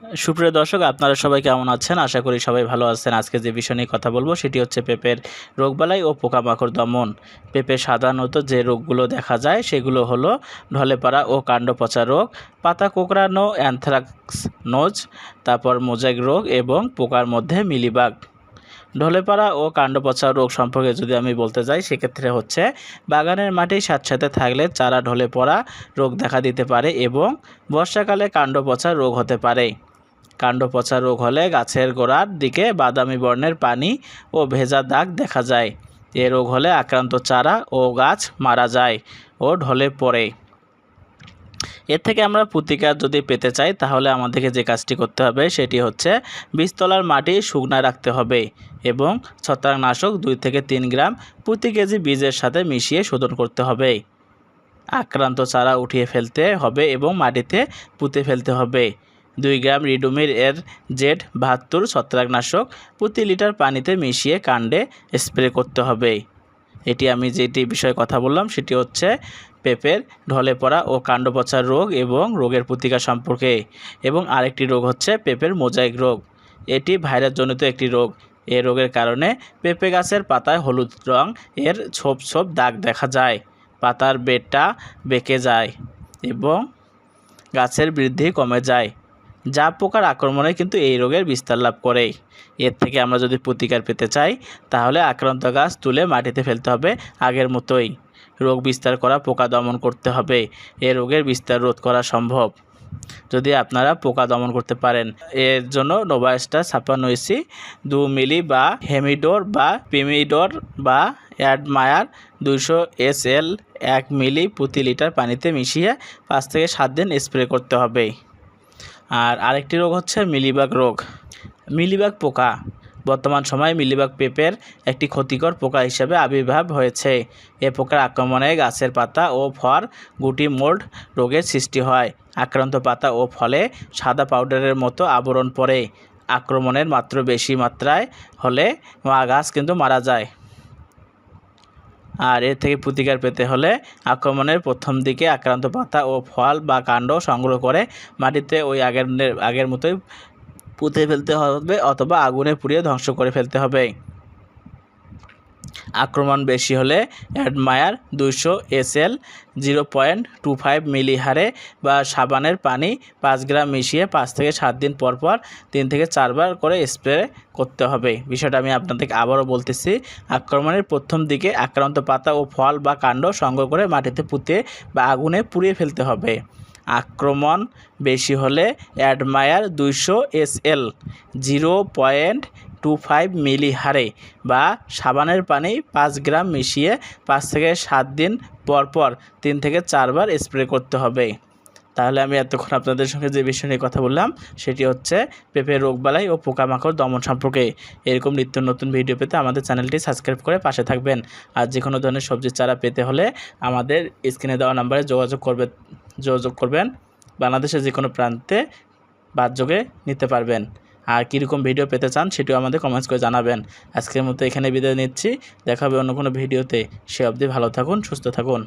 সুপ্রিয় দর্শক, আপনারা সবাই কেমন আছেন? আশা করি সবাই ভালো আছেন। আজকে যে বিষয় নিয়ে কথা বলব, সেটি হচ্ছে পেঁপের রোগবালাই ও পোকামাকড় দমন। পেঁপে সাধারণত যে রোগগুলো দেখা যায়, সেগুলো হলো ঢলে পড়া ও কাণ্ড পচা রোগ পাতা কোঁকড়ানো অ্যানথ্রাক্স নোজ তারপর মোজাইক রোগ এবং পোকার মধ্যে মিলিবাগ। ঢলে পড়া ও কাণ্ড পচা রোগ সম্পর্কে যদি আমি বলতে যাই, সেক্ষেত্রে হচ্ছে বাগানের মাটি সাথে থাকলে চারা ঢলে পড়া রোগ দেখা দিতে পারে এবং বর্ষাকালে কাণ্ড পচা রোগ হতে পারে। কাণ্ড পচা রোগ হলে গাছের গোড়ার দিকে বাদামি বর্ণের পানি ও ভেজা দাগ দেখা যায়। এ রোগ হলে আক্রান্ত চারা ও গাছ মারা যায় ও ঢলে পড়ে। এর থেকে আমরা প্রতিকার যদি পেতে চাই, তাহলে আমাদেরকে যে কাজটি করতে হবে, সেটি হচ্ছে বীজতলার মাটি শুকনা রাখতে হবে এবং ছত্রাকনাশক দুই থেকে তিন গ্রাম প্রতি কেজি বীজের সাথে মিশিয়ে শোধন করতে হবে। আক্রান্ত চারা উঠিয়ে ফেলতে হবে এবং মাটিতে পুঁতে ফেলতে হবে। দুই গ্রাম রিডুমির এর জেড বাহাত্তর ছত্রাকনাশক প্রতি লিটার পানিতে মিশিয়ে কাণ্ডে স্প্রে করতে হবে। এটি আমি যেটি বিষয়ে কথা বললাম, সেটি হচ্ছে পেঁপের ঢলে পড়া ও কাণ্ড পচার রোগ এবং রোগের প্রতিকার সম্পর্কে। এবং আরেকটি রোগ হচ্ছে পেঁপের মোজাইক রোগ। এটি ভাইরাসজনিত একটি রোগ। এ রোগের কারণে পেঁপে গাছের পাতায় হলুদ রং এর ছোপ ছোপ দাগ দেখা যায়, পাতার বেডটা বেঁকে যায় এবং গাছের বৃদ্ধি কমে যায়। যা পোকার আক্রমণে কিন্তু এই রোগের বিস্তার লাভ করে। এর থেকে আমরা যদি প্রতিকার পেতে চাই, তাহলে আক্রান্ত গাছ তুলে মাটিতে ফেলতে হবে আগের মতোই। রোগ বিস্তার করা পোকা দমন করতে হবে। এ রোগের বিস্তার রোধ করা সম্ভব। যদি আপনারা পোকা দমন করতে পারেন, এর জন্য নোভাস্টার ছাপ্পান্ন ইসি দু মিলি বা হেমিডোর বা পিমিডোর বা অ্যাডমায়ার দুশো এস এল এক মিলি প্রতি লিটার পানিতে মিশিয়ে পাঁচ থেকে সাত দিন স্প্রে করতে হবে। আর আরেকটি রোগ হচ্ছে মিলিবাগ রোগ। মিলিবাগ পোকা। বর্তমান সময়ে মিলিবাগ পেঁপের একটি ক্ষতিকর পোকা হিসেবে আবির্ভাব হয়েছে। এ পোকার আক্রমণে গাছের পাতা ও ফর গুটি মোল্ড রোগের সৃষ্টি হয়। আক্রান্ত পাতা ও ফলে সাদা পাউডারের মতো আবরণ পড়ে। আক্রমণের মাত্র বেশি মাত্রায় হলে গাছ কিন্তু মারা যায়। আর এর থেকে প্রতিকার পেতে হলে আক্রমণের প্রথম দিকে আক্রান্ত পাতা ও ফল বা কাণ্ড সংগ্রহ করে মাটিতে ওই আগের আগের মতোই পুঁতে ফেলতে হবে অথবা আগুনে পুড়িয়ে ধ্বংস করে ফেলতে হবে। আক্রমণ বেশি হলে অ্যাডমায়ার দুশো SL, zero point two five milli হারে বা সাবানের পানি পাঁচ গ্রাম মিশিয়ে পাঁচ থেকে সাত দিন পর পর তিন থেকে চারবার করে স্প্রে করতে হবে। বিষয়টা আমি আপনাদেরকে আবারও বলতেছি, আক্রমণের প্রথম দিকে আক্রান্ত পাতা ও ফল বা কাণ্ড সংগ্রহ করে মাটিতে পুঁতে বা আগুনে পুড়িয়ে ফেলতে হবে। আক্রমণ বেশি হলে অ্যাডমায়ার দুইশো SL, zero point two five milli হারে বা সাবানের পানি পাঁচ গ্রাম মিশিয়ে পাঁচ থেকে সাত দিন পর পর তিন থেকে চারবার স্প্রে করতে হবে। তাহলে আমি এতক্ষণ আপনাদের সঙ্গে যে বিষয় নিয়ে কথা বললাম, সেটি হচ্ছে পেঁপে রোগবালাই ও পোকামাকড় দমন সম্পর্কে। এরকম নিত্য নতুন ভিডিও পেতে আমাদের চ্যানেলটি সাবস্ক্রাইব করে পাশে থাকবেন। আর যে কোনো ধরনের সবজির চারা পেতে হলে আমাদের স্ক্রিনে দেওয়া নাম্বারে যোগাযোগ করবে, যোগাযোগ করবেন। বাংলাদেশের যে কোনো প্রান্তে বাদযোগে নিতে পারবেন। আর কীরকম ভিডিও পেতে চান সেটিও আমাদের কমেন্টস করে জানাবেন। আজকের মতো এখানে বিদায় নিচ্ছি। দেখা হবে অন্য কোনো ভিডিওতে সে অবধি ভালো থাকুন, সুস্থ থাকুন।